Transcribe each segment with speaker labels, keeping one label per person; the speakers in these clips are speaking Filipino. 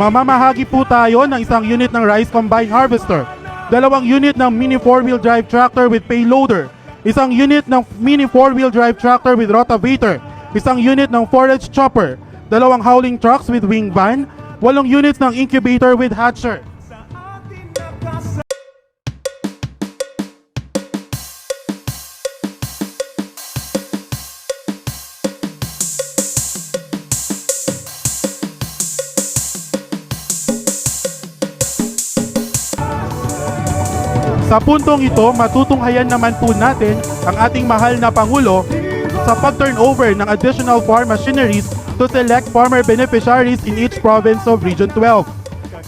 Speaker 1: Mamamahagi po tayo ng isang unit ng rice combine harvester, dalawang unit ng mini four-wheel drive tractor with payloader, isang unit ng mini four-wheel drive tractor with rotavator, isang unit ng forage chopper, dalawang hauling trucks with wing van, walong units ng incubator with hatcher. Sa puntong ito, matutunghayan naman po natin ang ating mahal na Pangulo sa pag-turnover ng additional farm machineries to select farmer beneficiaries in each province of Region 12.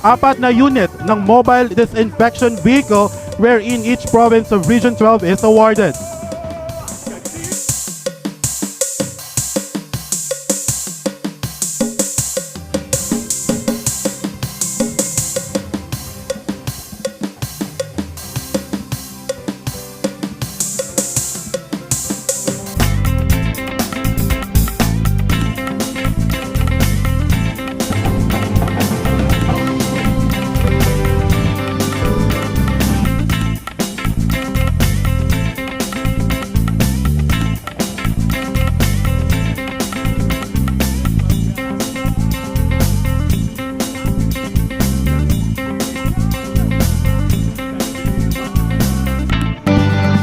Speaker 1: Apat na unit ng mobile disinfection vehicle wherein each province of Region 12 is awarded.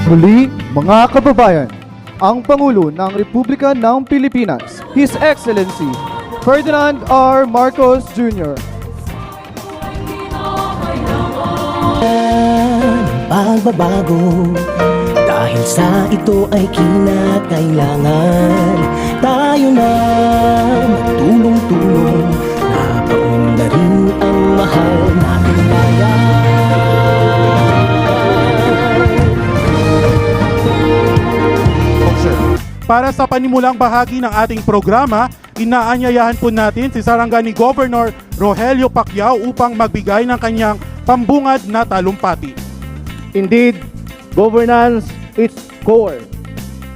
Speaker 2: Muli, mga kababayan, ang Pangulo ng Republika ng Pilipinas, His Excellency Ferdinand R. Marcos Jr.
Speaker 3: pagbabago Dahil sa ito ay kinakailangan Tayo na magtulong-tulong
Speaker 1: Para sa panimulang bahagi ng ating programa, inaanyayahan po natin si Sarangani Governor Rogelio Pacquiao upang magbigay ng kanyang pambungad na talumpati.
Speaker 4: Indeed, governance, its core,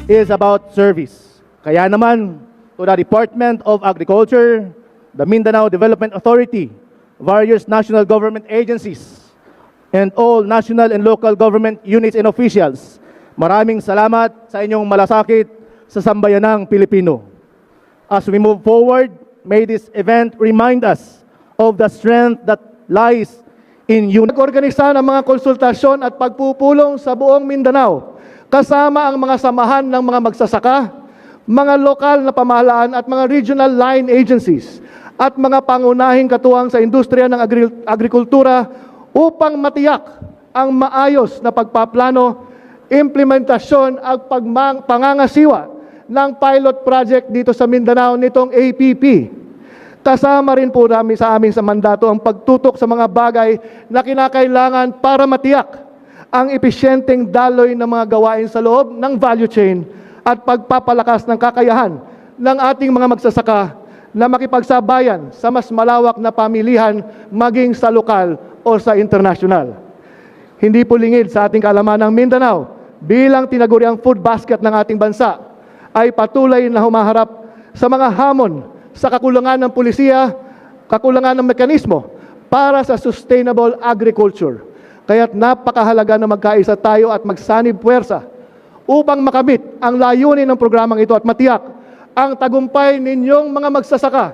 Speaker 4: is about service. Kaya naman, to the Department of Agriculture, the Mindanao Development Authority, various national government agencies, and all national and local government units and officials, maraming salamat sa inyong malasakit sa sambayanang Pilipino. As we move forward, may this event remind us of the strength that lies in unity. Nag-organisa ng mga konsultasyon at pagpupulong sa buong Mindanao, kasama ang mga samahan ng mga magsasaka, mga lokal na pamahalaan at mga regional line agencies at mga pangunahing katuwang sa industriya ng agri- agrikultura upang matiyak ang maayos na pagpaplano, implementasyon at pagmang- pangangasiwa ng pilot project dito sa Mindanao nitong APP. Kasama rin po namin sa amin sa mandato ang pagtutok sa mga bagay na kinakailangan para matiyak ang episyenteng daloy ng mga gawain sa loob ng value chain at pagpapalakas ng kakayahan ng ating mga magsasaka na makipagsabayan sa mas malawak na pamilihan maging sa lokal o sa international. Hindi po lingid sa ating kaalaman ng Mindanao bilang tinaguriang food basket ng ating bansa ay patuloy na humaharap sa mga hamon sa kakulangan ng pulisiya, kakulangan ng mekanismo para sa sustainable agriculture. Kaya't napakahalaga na magkaisa tayo at magsanib puwersa upang makamit ang layunin ng programang ito at matiyak ang tagumpay ninyong mga magsasaka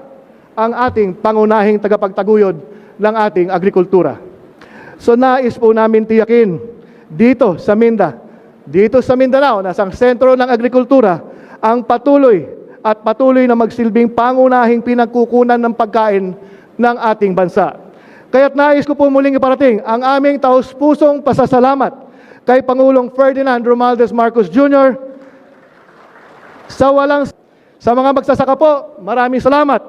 Speaker 4: ang ating pangunahing tagapagtaguyod ng ating agrikultura. So nais po namin tiyakin dito sa Minda, dito sa Mindanao, na sang sentro ng agrikultura, ang patuloy at patuloy na magsilbing pangunahing pinagkukunan ng pagkain ng ating bansa. Kaya't nais ko po muling iparating ang aming taus-pusong pasasalamat kay Pangulong Ferdinand Romualdez Marcos Jr. sa walang sa mga magsasaka po, maraming salamat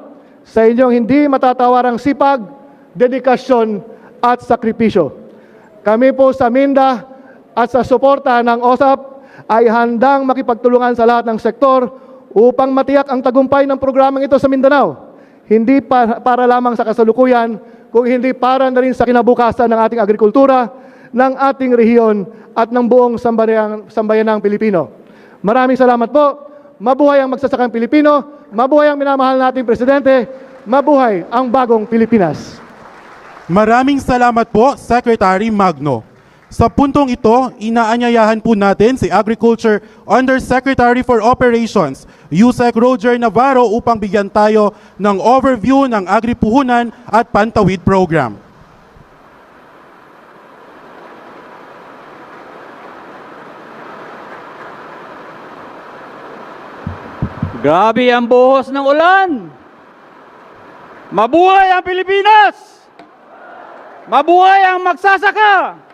Speaker 4: sa inyong hindi matatawarang sipag, dedikasyon at sakripisyo. Kami po sa Minda at sa suporta ng OSAP ay handang makipagtulungan sa lahat ng sektor upang matiyak ang tagumpay ng programang ito sa Mindanao. Hindi para, para lamang sa kasalukuyan, kung hindi para na rin sa kinabukasan ng ating agrikultura, ng ating rehiyon at ng buong sambayanang, sambayanang Pilipino. Maraming salamat po. Mabuhay ang magsasakang Pilipino. Mabuhay ang minamahal nating Presidente. mabuhay ang bagong Pilipinas.
Speaker 1: Maraming salamat po, Secretary Magno. Sa puntong ito, inaanyayahan po natin si Agriculture Undersecretary for Operations, Yusek Roger Navarro upang bigyan tayo ng overview ng agripuhunan at pantawid program.
Speaker 5: Grabe ang buhos ng ulan. Mabuhay ang Pilipinas! Mabuhay ang magsasaka!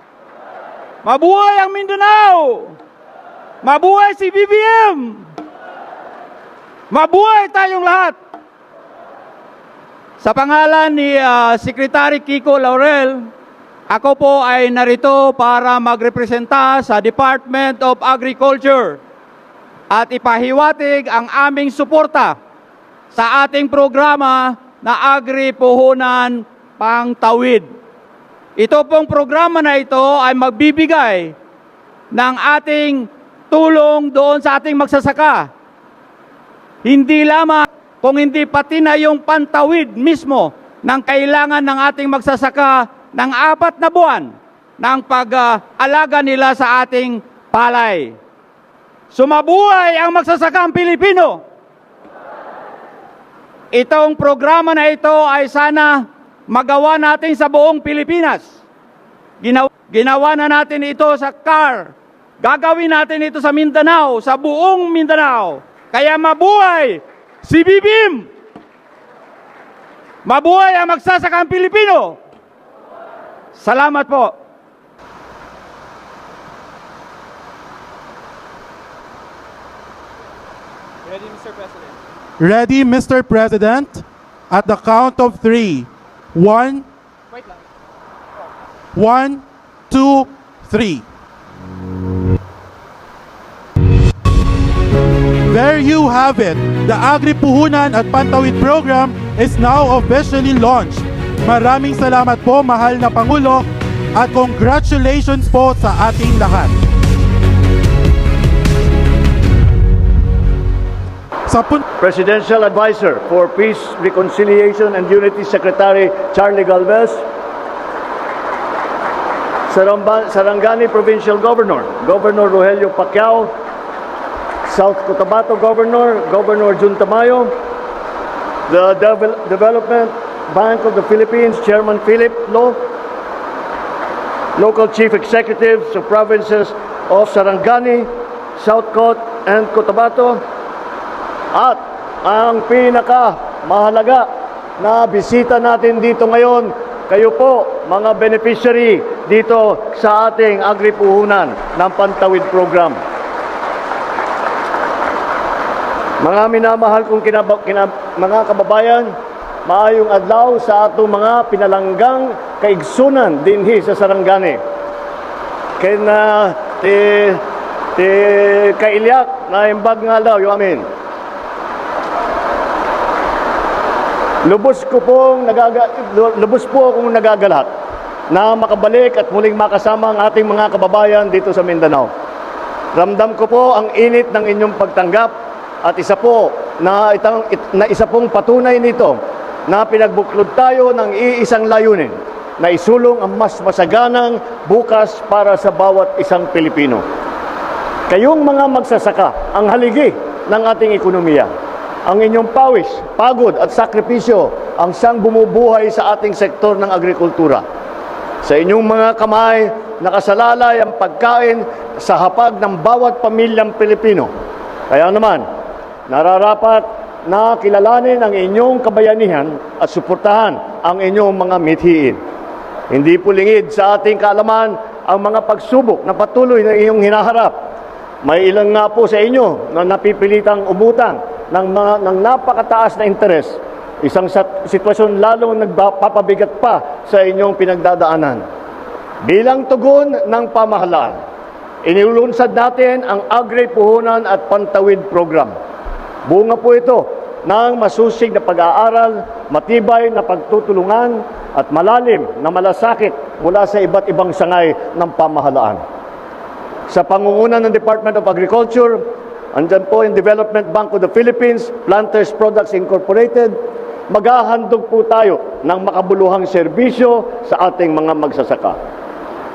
Speaker 5: Mabuhay ang Mindanao! Mabuhay si BBM! Mabuhay tayong lahat! Sa pangalan ni ah, Secretary Kiko Laurel, ako po ay narito para magrepresenta sa Department of Agriculture at ipahiwatig ang aming suporta sa ating programa na Agri Puhunan Pangtawid. Ito pong programa na ito ay magbibigay ng ating tulong doon sa ating magsasaka. Hindi lamang kung hindi pati na yung pantawid mismo ng kailangan ng ating magsasaka ng apat na buwan ng pag-alaga nila sa ating palay. Sumabuhay ang magsasakang Pilipino. Itong programa na ito ay sana magawa natin sa buong Pilipinas. Ginawa, ginawa na natin ito sa CAR. Gagawin natin ito sa Mindanao, sa buong Mindanao. Kaya mabuhay si Bibim! Mabuhay ang magsasakang Pilipino! Salamat po.
Speaker 1: Ready, Mr. President? At the count of three. One. One, two, three. There you have it. The Agri Puhunan at Pantawid program is now officially launched. Maraming salamat po, mahal na Pangulo, at congratulations po sa ating lahat. Sa pun-
Speaker 6: Presidential Advisor for Peace, Reconciliation and Unity Secretary Charlie Galvez, Sarangani Provincial Governor, Governor Rogelio Pacquiao, South Cotabato Governor, Governor Jun Tamayo, the Devel- Development Bank of the Philippines, Chairman Philip Lo, local chief executives of provinces of Sarangani, South Cot, and Cotabato, at ang pinaka mahalaga na bisita natin dito ngayon, kayo po mga beneficiary dito sa ating agripuhunan ng Pantawid Program. Mga minamahal kong kinaba, kinab- mga kababayan, maayong adlaw sa atong mga pinalanggang kaigsunan dinhi sa Sarangani. Kay na ti ti kailyak na imbag nga daw, yung amin. Lubos ko pong nagaga, lubos po akong nagagalat na makabalik at muling makasama ang ating mga kababayan dito sa Mindanao. Ramdam ko po ang init ng inyong pagtanggap at isa po na, itang, it- na isa pong patunay nito na pinagbuklod tayo ng iisang layunin na isulong ang mas masaganang bukas para sa bawat isang Pilipino. Kayong mga magsasaka ang haligi ng ating ekonomiya. Ang inyong pawis, pagod at sakripisyo ang siyang bumubuhay sa ating sektor ng agrikultura. Sa inyong mga kamay, nakasalalay ang pagkain sa hapag ng bawat pamilyang Pilipino. Kaya naman, nararapat na kilalanin ang inyong kabayanihan at suportahan ang inyong mga mithiin. Hindi po lingid sa ating kaalaman ang mga pagsubok na patuloy na iyong hinaharap. May ilan nga po sa inyo na napipilitang umutang ng, mga, ng napakataas na interes. Isang sitwasyon lalong nagpapabigat pa sa inyong pinagdadaanan. Bilang tugon ng pamahalaan, inilulunsad natin ang Agri Puhunan at Pantawid Program. Bunga po ito ng masusig na pag-aaral, matibay na pagtutulungan at malalim na malasakit mula sa iba't ibang sangay ng pamahalaan. Sa pangunguna ng Department of Agriculture, andyan po yung Development Bank of the Philippines, Planters Products Incorporated, maghahandog po tayo ng makabuluhang serbisyo sa ating mga magsasaka.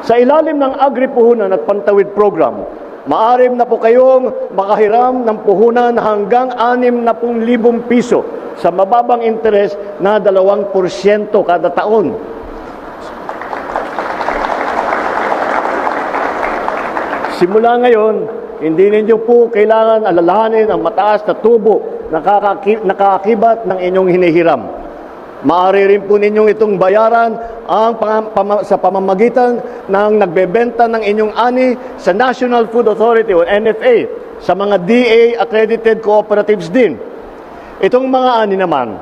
Speaker 6: Sa ilalim ng Agri-Puhunan at Pantawid Program, maarim na po kayong makahiram ng puhunan hanggang 60,000 piso sa mababang interes na 2% kada taon. Simula ngayon, hindi ninyo po kailangan alalahanin ang mataas na tubo na kakaki- nakaakibat ng inyong hinihiram. Maaari rin po ninyong itong bayaran ang sa pamamagitan ng nagbebenta ng inyong ani sa National Food Authority o NFA sa mga DA accredited cooperatives din. Itong mga ani naman,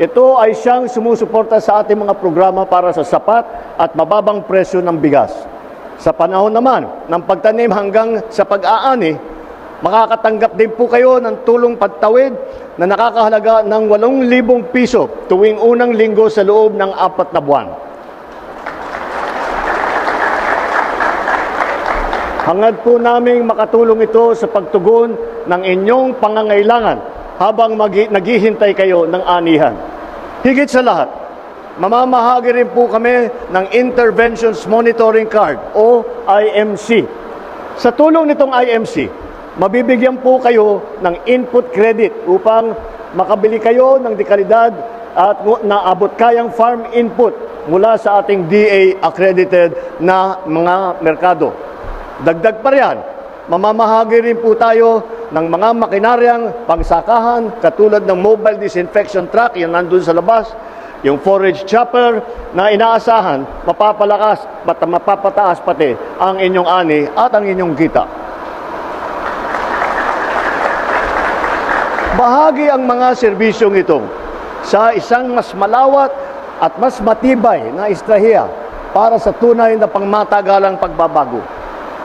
Speaker 6: ito ay siyang sumusuporta sa ating mga programa para sa sapat at mababang presyo ng bigas. Sa panahon naman ng pagtanim hanggang sa pag-aani, makakatanggap din po kayo ng tulong pagtawid na nakakahalaga ng 8,000 piso tuwing unang linggo sa loob ng apat na buwan. Hangad po naming makatulong ito sa pagtugon ng inyong pangangailangan habang naghihintay kayo ng anihan. Higit sa lahat, mamamahagi rin po kami ng Interventions Monitoring Card o IMC. Sa tulong nitong IMC, mabibigyan po kayo ng input credit upang makabili kayo ng dekalidad at naabot kayang farm input mula sa ating DA accredited na mga merkado. Dagdag pa riyan, mamamahagi rin po tayo ng mga makinaryang pangsakahan katulad ng mobile disinfection truck, yan nandun sa labas, yung forage chopper na inaasahan, mapapalakas at mapapataas pati ang inyong ani at ang inyong kita. Bahagi ang mga serbisyong ito sa isang mas malawat at mas matibay na estrahiya para sa tunay na pangmatagalang pagbabago.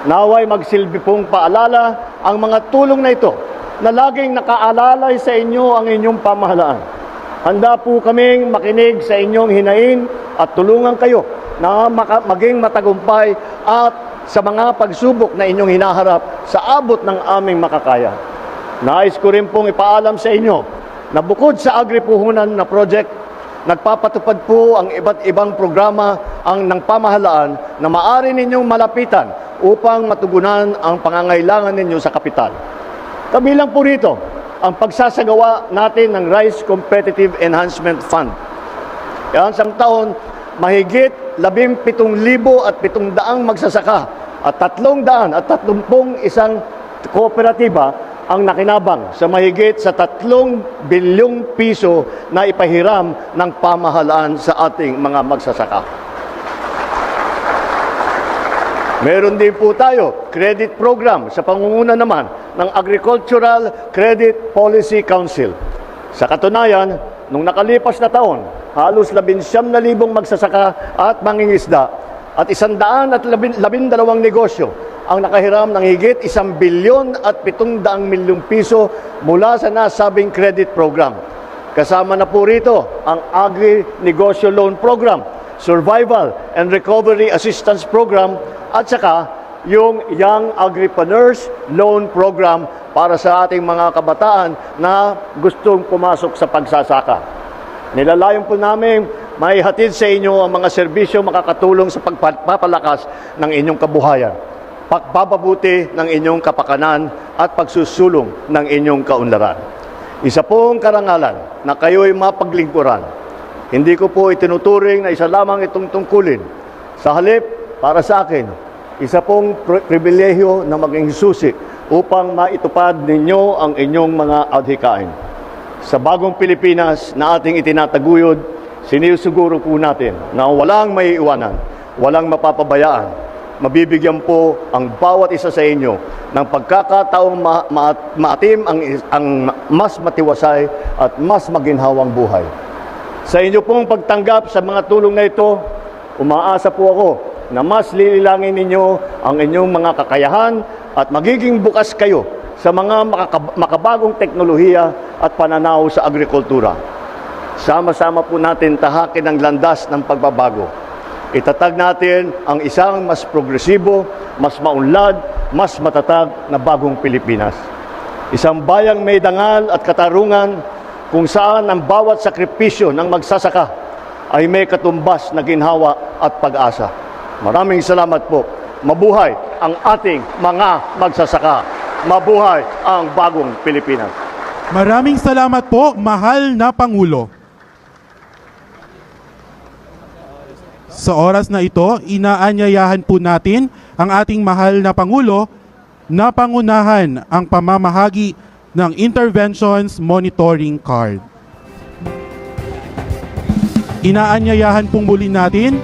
Speaker 6: Naway magsilbi pong paalala ang mga tulong na ito na laging nakaalalay sa inyo ang inyong pamahalaan. Handa po kaming makinig sa inyong hinain at tulungan kayo na maging matagumpay at sa mga pagsubok na inyong hinaharap sa abot ng aming makakaya. Nais ko rin pong ipaalam sa inyo na bukod sa agripuhunan na project, nagpapatupad po ang iba't ibang programa ang ng pamahalaan na maari ninyong malapitan upang matugunan ang pangangailangan ninyo sa kapital. Kabilang po rito ang pagsasagawa natin ng Rice Competitive Enhancement Fund. Yan sa taon, mahigit 17,000 at 700 magsasaka at 300 at 30 isang kooperatiba ang nakinabang sa mahigit sa 3 bilyong piso na ipahiram ng pamahalaan sa ating mga magsasaka. Meron din po tayo credit program sa pangunguna naman ng Agricultural Credit Policy Council. Sa katunayan, nung nakalipas na taon, halos 11,000 na libong magsasaka at mangingisda at isandaan at labin, labindalawang negosyo ang nakahiram ng higit isang bilyon at pitong daang milyong piso mula sa nasabing credit program. Kasama na po rito ang Agri-Negosyo Loan Program, Survival and Recovery Assistance Program at saka yung Young Agripreneurs Loan Program para sa ating mga kabataan na gustong pumasok sa pagsasaka. Nilalayon po namin may hatid sa inyo ang mga serbisyo makakatulong sa pagpapalakas ng inyong kabuhayan, pagpapabuti ng inyong kapakanan at pagsusulong ng inyong kaunlaran. Isa pong karangalan na kayo'y mapaglingkuran. Hindi ko po itinuturing na isa lamang itong tungkulin. Sa halip, para sa akin, isa pong pri- pribilehyo na maging susi upang maitupad ninyo ang inyong mga adhikain. Sa bagong Pilipinas na ating itinataguyod, sinisuguro po natin na walang may iwanan, walang mapapabayaan. Mabibigyan po ang bawat isa sa inyo ng pagkakataong ma- ma- maatim ang, ang mas matiwasay at mas maginhawang buhay. Sa inyo pong pagtanggap sa mga tulong na ito, umaasa po ako na mas lililangin ninyo ang inyong mga kakayahan at magiging bukas kayo sa mga makabagong teknolohiya at pananaw sa agrikultura. Sama-sama po natin tahakin ang landas ng pagbabago. Itatag natin ang isang mas progresibo, mas maunlad, mas matatag na bagong Pilipinas. Isang bayang may dangal at katarungan kung saan ang bawat sakripisyo ng magsasaka ay may katumbas na ginhawa at pag-asa. Maraming salamat po. Mabuhay ang ating mga magsasaka. Mabuhay ang bagong Pilipinas.
Speaker 1: Maraming salamat po, mahal na Pangulo. Sa oras na ito, inaanyayahan po natin ang ating mahal na Pangulo na pangunahan ang pamamahagi ng Interventions Monitoring Card. Inaanyayahan pong muli natin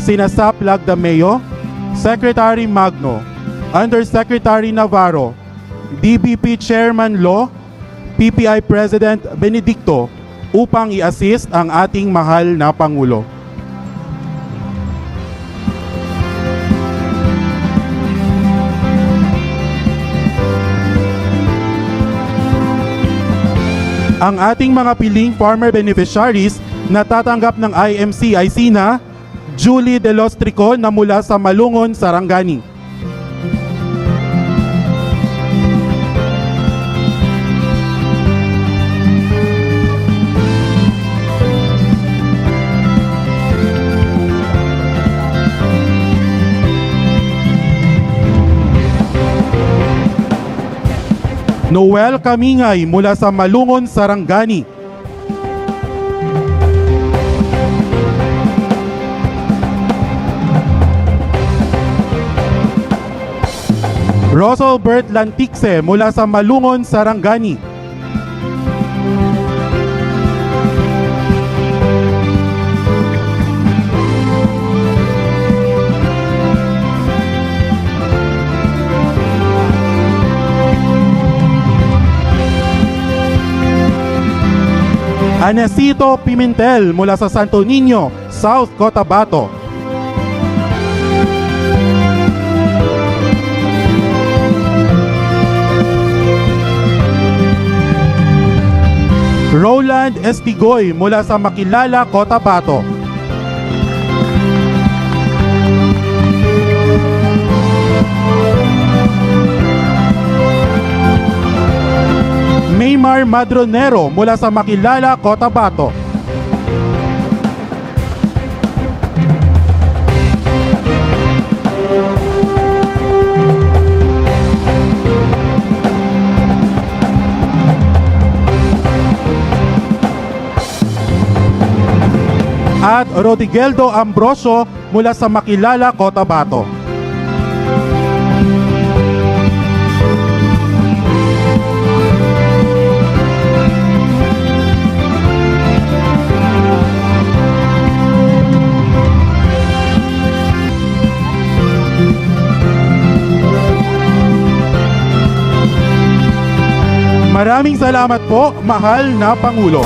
Speaker 1: sina Sap Lagdameo, Secretary Magno, Undersecretary Navarro, DBP Chairman Law, PPI President Benedicto upang i-assist ang ating mahal na Pangulo. Ang ating mga piling farmer beneficiaries na tatanggap ng IMC ay sina Julie De Los Trico na mula sa Malungon, Sarangani. Noel Kamingay mula sa Malungon, Sarangani. Russell Bert Lantikse mula sa Malungon, Sarangani. Anesito Pimentel mula sa Santo Niño, South Cotabato. Roland Estigoy mula sa Makilala, Cotabato. Maymar Madronero mula sa Makilala, Cotabato. At Rodigeldo Ambrosio mula sa Makilala, Cotabato. Maraming salamat po, mahal na Pangulo.